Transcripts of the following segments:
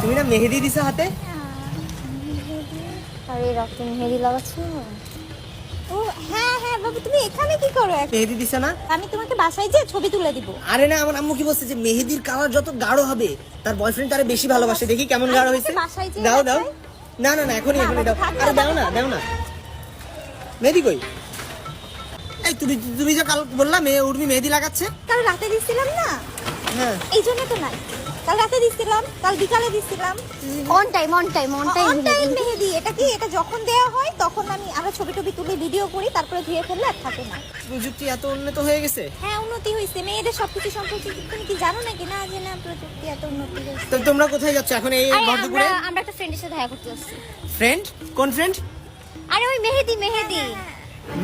তুমি না মেহেদি দিছো হাতে? আরে রক্তে মেহেদি লাগাচ্ছিল ও হ্যাঁ হ্যাঁ বাবু তুমি এখানে কি করো? মেহেদি দিছো না? আমি তোমাকে বাসায় যেয়ে ছবি তুলে দিব। আরে না আমার আম্মু কি বলছে যে মেহেদির কালার যত গাঢ় হবে তার বয়ফ্রেন্ড তারে বেশি ভালোবাসে। দেখি কেমন গাঢ় হয়েছে। দাও দাও। না না না এখনই এখনই দাও। আরে দাও না। দাও না। মেহেদি কই? এই তুমি তুমি যে কাল বললা মেয়ে উর্মি মেহেদি লাগাচ্ছে। কাল রাতে দিছিলাম না? হ্যাঁ এই জন্য তো নাই। কাল রাতে দিছিলাম কাল বিকালে দিছিলাম। On time on time on time on time মেহেদি। এটা কি? এটা যখন দেয়া হয় তখন আমি আমরা ছবি টবি তুলে ভিডিও করি তারপরে ধুয়ে ফেললে আর থাকে না। প্রযুক্তি এত উন্নত হয়ে গেছে। হ্যাঁ উন্নতি হয়েছে মেয়েদের সবকিছু সম্পর্কে তুমি কি জানো নাকি? না যে না প্রযুক্তি এত উন্নতি হয়েছে তো তোমরা কোথায় যাচ্ছ? এখন এই ভরদুপুরে আমরা একটা ফ্রেন্ডের সাথে দেখা করতে যাচ্ছি। ফ্রেন্ড কোন ফ্রেন্ড আরে ওই মেহেদি মেহেদি।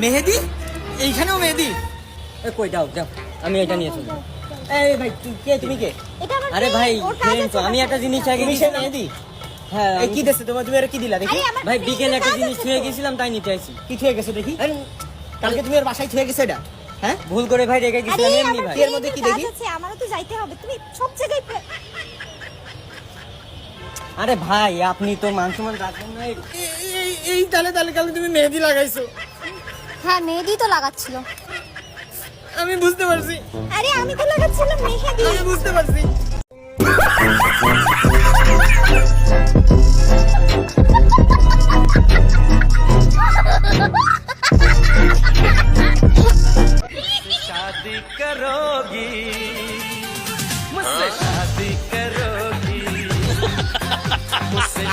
মেহেদি? এইখানেও মেহেদি? এ, কই দাও দাও। আমি এটা নিয়ে চলবো এই ভাই কে তুমি কে? আরে ভাই আমি একটা জিনিস আগে। হ্যাঁ কি দেছে? তোমার তুমি কি দিলা? দেখি। ভাই বিকেলে একটা জিনিস ছুঁয়ে গেছিলাম তাই নিতে আসি। কি ছুঁয়ে গেছো দেখি? কালকে তুমি বাসায় ছুঁয়ে গেছো এটা? হ্যাঁ? ভুল করে ভাই রেখে গেছিলাম এমনি ভাই। এর মধ্যে কি দেখি? আমারও তো যাইতে হবে। তুমি সব জায়গায় আরে ভাই আপনি তো মান সম্মান রাখবেন না এই- তালে তালে কালকে তুমি মেহেদি লাগাইছো। হ্যাঁ মেহেদি তো লাগাচ্ছিল। আমি বুঝতে পারছি। আরে আমি তো লাগাচ্ছিলাম মেহেদি। আমি বুঝতে পারছি। करोगी। मुझसे शादी करोगी। मुझसे